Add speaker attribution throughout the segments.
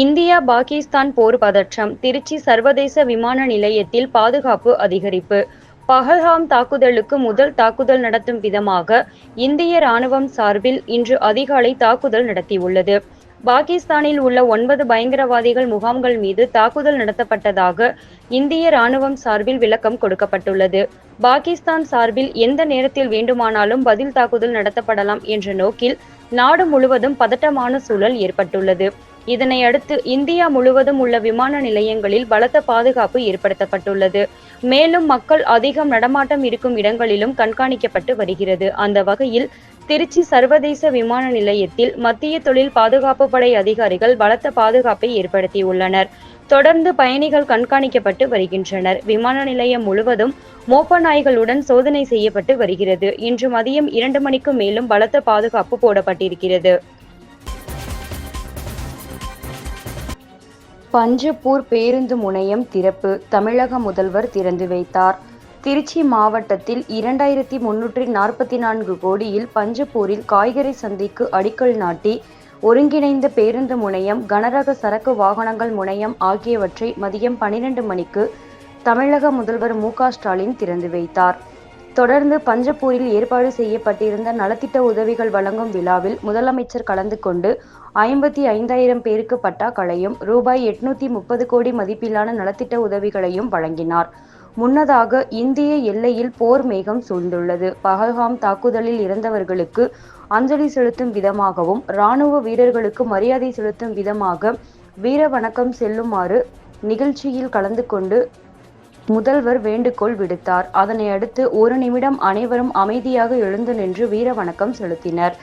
Speaker 1: India Pakistan போர் பதற்றம் திருச்சி சர்வதேச விமான நிலையத்தில் பாதுகாப்பு அதிகரிப்பு. பஹல்காம் தாக்குதலுக்கு முதல் தாக்குதல் நடத்தும் விதமாக இந்திய ராணுவம் சார்பில் இன்று அதிகாலை தாக்குதல் நடத்தியுள்ளது. பாகிஸ்தானில் உள்ள ஒன்பது பயங்கரவாதிகள் முகாம்கள் மீது தாக்குதல் நடத்தப்பட்டதாக இந்திய ராணுவம் சார்பில் விளக்கம் கொடுக்கப்பட்டுள்ளது. பாகிஸ்தான் சார்பில் எந்த நேரத்தில் வேண்டுமானாலும் பதில் தாக்குதல் நடத்தப்படலாம் என்ற நோக்கில் நாடு முழுவதும் பதட்டமான சூழல் ஏற்பட்டுள்ளது. இதனையடுத்து இந்தியா முழுவதும் உள்ள விமான நிலையங்களில் பலத்த பாதுகாப்பு ஏற்படுத்தப்பட்டுள்ளது. மேலும் மக்கள் அதிகம் நடமாட்டம் இருக்கும் இடங்களிலும் கண்காணிக்கப்பட்டு வருகிறது. அந்த வகையில் திருச்சி சர்வதேச விமான நிலையத்தில் மத்திய தொழில் பாதுகாப்பு படை அதிகாரிகள் பலத்த பாதுகாப்பை ஏற்படுத்தியுள்ளனர். தொடர்ந்து பயணிகள் கண்காணிக்கப்பட்டு வருகின்றனர். விமான நிலையம் முழுவதும் மோப்ப நாய்களுடன் சோதனை செய்யப்பட்டு வருகிறது. இன்று மதியம் இரண்டு மணிக்கு மேலும் பலத்த பாதுகாப்பு போடப்பட்டிருக்கிறது. பஞ்சப்பூர் பேருந்து முனையம் திறப்பு தமிழக முதல்வர் திறந்து வைத்தார். திருச்சி மாவட்டத்தில் இரண்டாயிரத்தி முன்னூற்றி நாற்பத்தி நான்கு கோடியில் பஞ்சப்பூரில் காய்கறி சந்தைக்கு அடிக்கல் நாட்டி ஒருங்கிணைந்த பேருந்து முனையம் கனரக சரக்கு வாகனங்கள் முனையம் ஆகியவற்றை மதியம் பனிரெண்டு மணிக்கு தமிழக முதல்வர் மு ஸ்டாலின் திறந்து வைத்தார். தொடர்ந்து பஞ்சப்பூரில் ஏற்பாடு செய்யப்பட்டிருந்த நலத்திட்ட உதவிகள் வழங்கும் விழாவில் முதலமைச்சர் கலந்து கொண்டு ஐம்பத்தி ஐந்தாயிரம் பேருக்கு பட்டாக்களையும் ரூபாய் எட்நூத்தி முப்பது கோடி மதிப்பிலான நலத்திட்ட உதவிகளையும் வழங்கினார். முன்னதாக இந்திய எல்லையில் போர் மேகம் சூழ்ந்துள்ளது. பகல்காம் தாக்குதலில் இறந்தவர்களுக்கு அஞ்சலி செலுத்தும் விதமாகவும் இராணுவ வீரர்களுக்கு மரியாதை செலுத்தும் விதமாக வீர வணக்கம் செல்லுமாறு நிகழ்ச்சியில் கலந்து கொண்டு முதல்வர் வேண்டுகோள் விடுத்தார். அதனை அடுத்து ஒரு நிமிடம் அனைவரும் அமைதியாக எழுந்து நின்று வீர வணக்கம் செலுத்தினர்.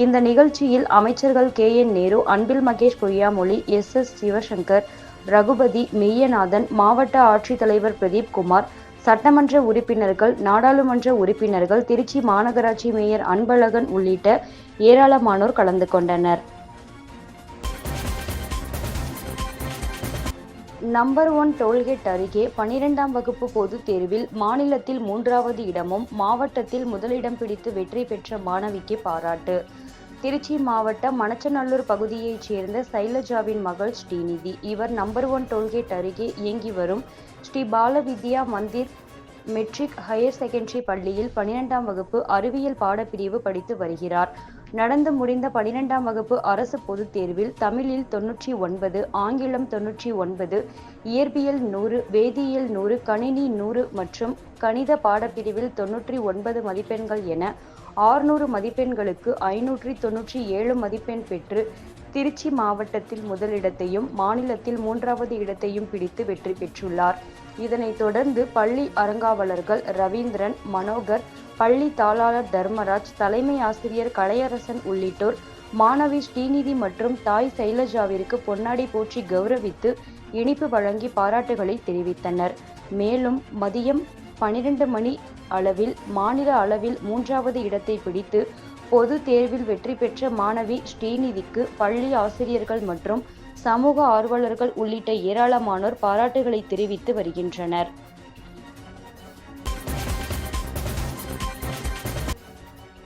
Speaker 1: இந்த நிகழ்ச்சியில் அமைச்சர்கள் K N Nehru Anbil Mahesh Poyyamozhi S S Sivasankar Raghupathi Meyyanathan மாவட்ட ஆட்சித்தலைவர் பிரதீப் குமார் சட்டமன்ற உறுப்பினர்கள் நாடாளுமன்ற உறுப்பினர்கள் திருச்சி மாநகராட்சி மேயர் அன்பழகன் உள்ளிட்ட ஏராளமானோர் கலந்து கொண்டனர். நம்பர் ஒன் டோல்கேட் அருகே பனிரெண்டாம் வகுப்பு பொதுத் தேர்வில் மாநிலத்தில் மூன்றாவது இடமும் மாவட்டத்தில் முதலிடம் பிடித்து வெற்றி பெற்ற மாணவிக்கு பாராட்டு. திருச்சி மாவட்டம் மணச்சநல்லூர் பகுதியைச் சேர்ந்த சைலஜாவின் மகள் ஸ்ரீநிதி. இவர் நம்பர் ஒன் டோல்கேட் அருகே இயங்கி வரும் Sri Balavidya Mandir matric higher secondary பள்ளியில் பனிரெண்டாம் வகுப்பு அறிவியல் பாடப்பிரிவு படித்து வருகிறார். நடந்து முடிந்த பனிரெண்டாம் வகுப்பு அரசு பொதுத் தேர்வில் தமிழில் தொன்னூற்றி ஒன்பது ஆங்கிலம் தொன்னூற்றி ஒன்பது இயற்பியல் நூறு வேதியியல் நூறு கணினி நூறு மற்றும் கணித பாடப்பிரிவில் தொன்னூற்றி ஒன்பது மதிப்பெண்கள் என ஆறுநூறு மதிப்பெண்களுக்கு ஐநூற்றி தொன்னூற்றி ஏழு மதிப்பெண் பெற்று திருச்சி மாவட்டத்தில் முதலிடத்தையும் மாநிலத்தில் மூன்றாவது இடத்தையும் பிடித்து வெற்றி பெற்றுள்ளார். இதனைத் தொடர்ந்து பள்ளி அறங்காவலர்கள் ரவீந்திரன் மனோகர் பள்ளி தாளாளர் தர்மராஜ் தலைமை ஆசிரியர் கலையரசன் உள்ளிட்டோர் மாணவி ஸ்ரீநிதி மற்றும் தாய் சைலஜாவிற்கு பொன்னாடி போற்றி கௌரவித்து இனிப்பு வழங்கி பாராட்டுகளை தெரிவித்தனர். மேலும் மதியம் பனிரெண்டு மணி அளவில் மாநில அளவில் மூன்றாவது இடத்தை பிடித்து பொது தேர்வில் வெற்றி பெற்ற மாணவி ஸ்ரீநிதிக்கு பள்ளி ஆசிரியர்கள் மற்றும் சமூக ஆர்வலர்கள் உள்ளிட்ட ஏராளமானோர் பாராட்டுகளை தெரிவித்து வருகின்றனர்.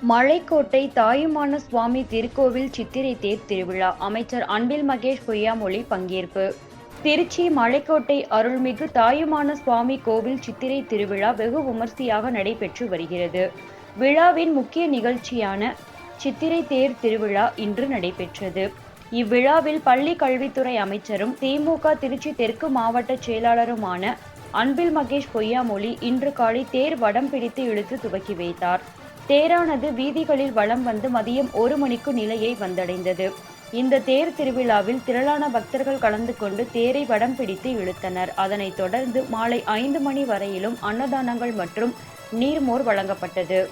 Speaker 1: மலைக்கோட்டை தாயுமான சுவாமி திருக்கோவில் சித்திரை தேர் திருவிழா. அமைச்சர் அன்பில் மகேஷ் பொய்யாமொழி பங்கேற்பு. திருச்சி மலைக்கோட்டை அருள்மிகு தாயுமான சுவாமி கோவில் சித்திரை திருவிழா வெகு விமர்சையாக நடைபெற்று வருகிறது. விழாவின் முக்கிய நிகழ்ச்சியான சித்திரை தேர் திருவிழா இன்று நடைபெற்றது. இவ்விழாவில் பள்ளி கல்வித்துறை அமைச்சரும் திமுக திருச்சி தெற்கு மாவட்ட செயலாளருமான அன்பில் மகேஷ் பொய்யாமொழி இன்று காலை தேர் வடம் பிடித்து இழுத்து துவக்கி வைத்தார். தேரானது வீதிகளில் வலம் வந்து மதியம் ஒரு மணிக்கு நிலையை வந்தடைந்தது. இந்த தேர் திருவிழாவில் திரளான பக்தர்கள் கலந்து கொண்டு தேரை வடம் பிடித்து இழுத்தனர். அதனைத் தொடர்ந்து மாலை ஐந்து மணி வரையிலும் அன்னதானங்கள் மற்றும் நீர்மோர் வழங்கப்பட்டது.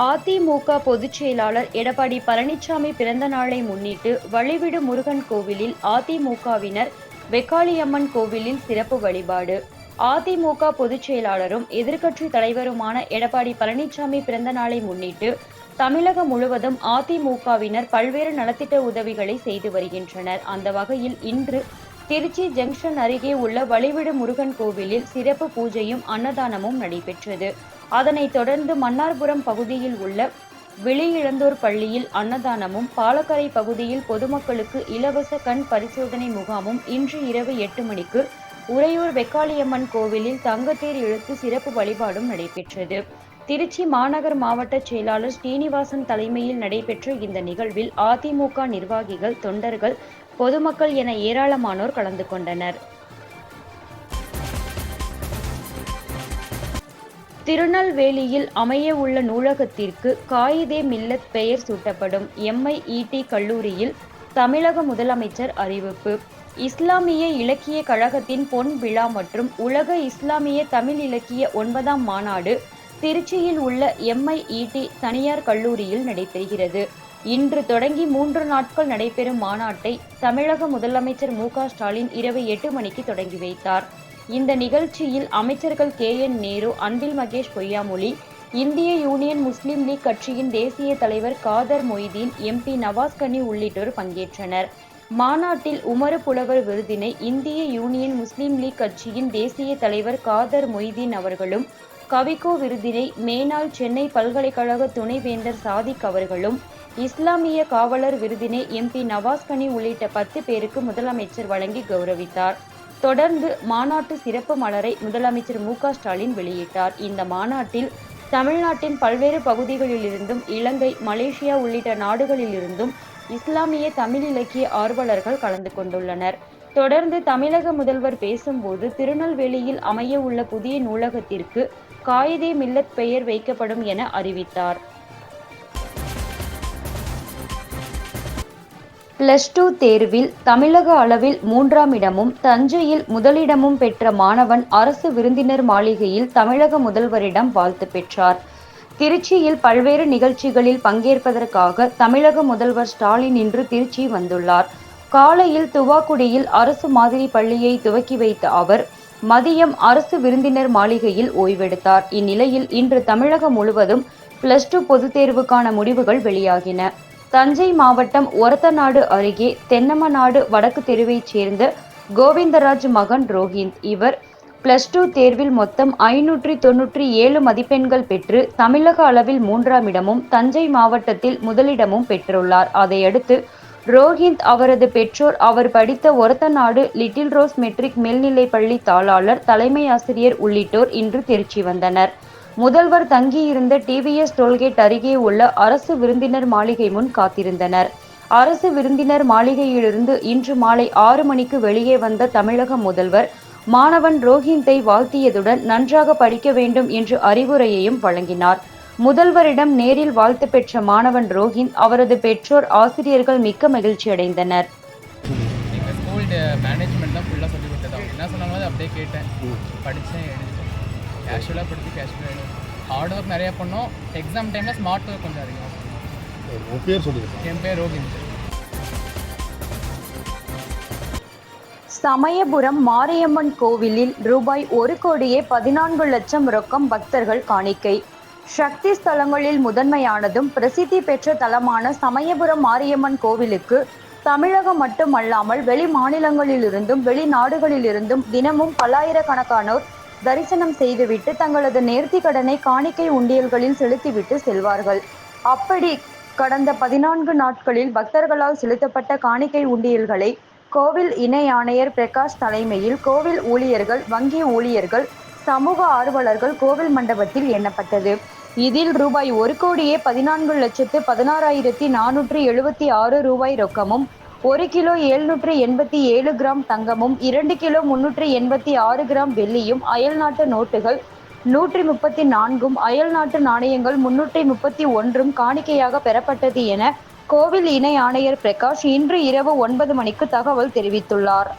Speaker 1: அதிமுக பொதுச் செயலாளர் எடப்பாடி பழனிசாமி பிறந்த நாளை முன்னிட்டு வழிவிடு முருகன் கோவிலில் அதிமுகவினர் வெக்காளியம்மன் கோவிலில் சிறப்பு வழிபாடு. அதிமுக பொதுச் செயலாளரும் எதிர்க்கட்சி தலைவருமான எடப்பாடி பழனிசாமி பிறந்த நாளை முன்னிட்டு தமிழகம் முழுவதும் அதிமுகவினர் பல்வேறு நலத்திட்ட உதவிகளை செய்து வருகின்றனர். அந்த வகையில் இன்று திருச்சி ஜங்ஷன் அருகே உள்ள வழிவிடு முருகன் கோவிலில் சிறப்பு பூஜையும் அன்னதானமும் நடைபெற்றது. அதனைத் தொடர்ந்து மன்னார்புரம் பகுதியில் உள்ள வெளியிழந்தோர் பள்ளியில் அன்னதானமும் பாலக்கரை பகுதியில் பொதுமக்களுக்கு இலவச கண் பரிசோதனை முகாமும் இன்று இரவு எட்டு மணிக்கு உறையூர் வெக்காளியம்மன் கோவிலில் தங்கத்தேர் இழுத்து சிறப்பு வழிபாடும் நடைபெற்றது. திருச்சி மாநகர் மாவட்ட செயலாளர் ஸ்ரீனிவாசன் தலைமையில் நடைபெற்ற இந்த நிகழ்வில் அதிமுக நிர்வாகிகள் தொண்டர்கள் பொதுமக்கள் என ஏராளமானோர் கலந்து கொண்டனர். திருநெல்வேலியில் அமைய உள்ள நூலகத்திற்கு காயிதே மில்லத் பெயர் சூட்டப்படும் எம்ஐஇடி கல்லூரியில் தமிழக முதலமைச்சர் அறிவிப்பு. இஸ்லாமிய இலக்கிய கழகத்தின் பொன் விழா மற்றும் உலக இஸ்லாமிய தமிழ் இலக்கிய ஒன்பதாம் மாநாடு திருச்சியில் உள்ள எம்ஐஇடி தனியார் கல்லூரியில் நடைபெறுகிறது. இன்று தொடங்கி மூன்று நாட்கள் நடைபெறும் மாநாட்டை தமிழக முதலமைச்சர் மு ஸ்டாலின் இரவு எட்டு மணிக்கு தொடங்கி வைத்தார். இந்த நிகழ்ச்சியில் அமைச்சர்கள் கே. என். நேரு அன்பில் மகேஷ் பொய்யாமொழி இந்திய யூனியன் முஸ்லிம் லீக் கட்சியின் தேசிய தலைவர் காதர் மொய்தீன் எம்பி நவாஸ் கனி உள்ளிட்டோர் பங்கேற்றனர். மாநாட்டில் உமர புலவர் விருதினை இந்திய யூனியன் முஸ்லிம் லீக் கட்சியின் தேசிய தலைவர் காதர் மொய்தீன் அவர்களும் கவிக்கோ விருதினை மேனாள் சென்னை பல்கலைக்கழக துணைவேந்தர் சாதிக் அவர்களும் இஸ்லாமிய காவலர் விருதினை எம்பி நவாஸ் கனி உள்ளிட்ட பத்து பேருக்கு முதலமைச்சர் வழங்கி கௌரவித்தார். தொடர்ந்து மாநாட்டு சிறப்பு மலரை முதலமைச்சர் மு ஸ்டாலின் வெளியிட்டார். இந்த மாநாட்டில் தமிழ்நாட்டின் பல்வேறு பகுதிகளிலிருந்தும் இலங்கை மலேசியா உள்ளிட்ட நாடுகளிலிருந்தும் இஸ்லாமிய தமிழ் இலக்கிய ஆர்வலர்கள் கலந்து கொண்டுள்ளனர். தொடர்ந்து தமிழக முதல்வர் பேசும்போது திருநெல்வேலியில் அமைய உள்ள புதிய நூலகத்திற்கு காயிதே மில்லத் பெயர் வைக்கப்படும் என அறிவித்தார். பிளஸ் டூ தேர்வில் தமிழக அளவில் மூன்றாம் இடமும் தஞ்சையில் முதலிடமும் பெற்ற மாணவன் அரசு விருந்தினர் மாளிகையில் தமிழக முதல்வரிடம் வாழ்த்து பெற்றார். திருச்சியில் பல்வேறு நிகழ்ச்சிகளில் பங்கேற்பதற்காக தமிழக முதல்வர் ஸ்டாலின் இன்று திருச்சி வந்துள்ளார். காலையில் துவாக்குடியில் அரசு மாதிரி பள்ளியை துவக்கி வைத்த அவர் மதியம் அரசு விருந்தினர் மாளிகையில் ஓய்வெடுத்தார். இந்நிலையில் இன்று தமிழகம் முழுவதும் பிளஸ் டூ பொதுத் தேர்வுக்கான முடிவுகள் வெளியாகின. தஞ்சை மாவட்டம் ஒரத்தநாடு அருகே தென்னமநாடு வடக்கு தெருவைச் சேர்ந்த கோவிந்தராஜ் மகன் ரோஹிந்த். இவர் பிளஸ் டூ தேர்வில் மொத்தம் ஐநூற்றி தொன்னூற்றி ஏழு மதிப்பெண்கள் பெற்று தமிழக அளவில் மூன்றாம் இடமும் தஞ்சை மாவட்டத்தில் முதலிடமும் பெற்றுள்ளார். அதையடுத்து ரோஹிந்த் அவரது பெற்றோர் அவர் படித்த ஒரத்தநாடு லிட்டில் ரோஸ் மெட்ரிக் மேல்நிலைப்பள்ளி தாளாளர் தலைமை ஆசிரியர் உள்ளிட்டோர் இன்று திருச்சி வந்தனர். முதல்வர் தங்கியிருந்த டிவிஎஸ் டோல்கேட் அருகே உள்ள அரசு விருந்தினர் மாளிகை முன் காத்திருந்தனர். அரசு விருந்தினர் மாளிகையிலிருந்து இன்று மாலை ஆறு மணிக்கு வெளியே வந்த தமிழக முதல்வர் மாணவன் ரோஹிந்தை வாழ்த்தியதுடன் நன்றாக படிக்க வேண்டும் என்று அறிவுரையையும் வழங்கினார். முதல்வரிடம் நேரில் வாழ்த்து பெற்ற மாணவன் ரோஹிந்த் அவரது பெற்றோர் ஆசிரியர்கள் மிக்க மகிழ்ச்சி அடைந்தனர்.
Speaker 2: மேனேஜ்மெண்ட் தான் ஃபுல்லாக சொல்லி கொடுத்ததா. என்ன சொன்னாலும் அப்படியே கேட்டேன். படித்தேன் கேஷுவலாக படித்து கேஷுவலாக ஹார்ட் ஒர்க் நிறையா பண்ணோம். எக்ஸாம் டைமில் ஸ்மார்ட் ஒர்க் கொஞ்சம் அதிகம்.
Speaker 3: உன் பேர் சொல்லுங்க.
Speaker 2: என் பேர் ரோஹிந்த்
Speaker 1: சமயபுரம் மாரியம்மன் கோவிலில் ரூபாய் ஒரு கோடியே பதினான்கு லட்சம் ரொக்கம் பக்தர்கள் காணிக்கை. சக்தி ஸ்தலங்களில் முதன்மையானதும் பிரசித்தி பெற்ற தலமான சமயபுரம் மாரியம்மன் கோவிலுக்கு தமிழகம் மட்டுமல்லாமல் வெளி மாநிலங்களிலிருந்தும் வெளிநாடுகளிலிருந்தும் தினமும் பல்லாயிரக்கணக்கானோர் தரிசனம் செய்துவிட்டு தங்களது நேர்த்தி கடனை காணிக்கை உண்டியல்களில் செலுத்திவிட்டு செல்வார்கள். அப்படி கடந்த பதினான்கு நாட்களில் பக்தர்களால் செலுத்தப்பட்ட காணிக்கை உண்டியல்களை கோவில் இணை ஆணையர் பிரகாஷ் தலைமையில் கோவில் ஊழியர்கள் வங்கி ஊழியர்கள் சமூக ஆர்வலர்கள் கோவில் மண்டபத்தில் எண்ணப்பட்டது. இதில் ரூபாய் ஒரு கோடியே பதினான்கு லட்சத்து பதினாறாயிரத்தி நானூற்றி எழுபத்தி ஆறு ரூபாய் ரொக்கமும் ஒரு கிலோ எழுநூற்று எண்பத்தி ஏழு கிராம் தங்கமும் இரண்டு கிலோ முன்னூற்றி எண்பத்தி ஆறு கிராம் வெள்ளியும் அயல்நாட்டு நோட்டுகள் நூற்றி முப்பத்தி நான்கும் அயல்நாட்டு நாணயங்கள் முன்னூற்றி முப்பத்தி ஒன்றும் காணிக்கையாக பெறப்பட்டது என கோவில் இணை ஆணையர் பிரகாஷ் இன்று இரவு ஒன்பது மணிக்கு தகவல் தெரிவித்துள்ளார்.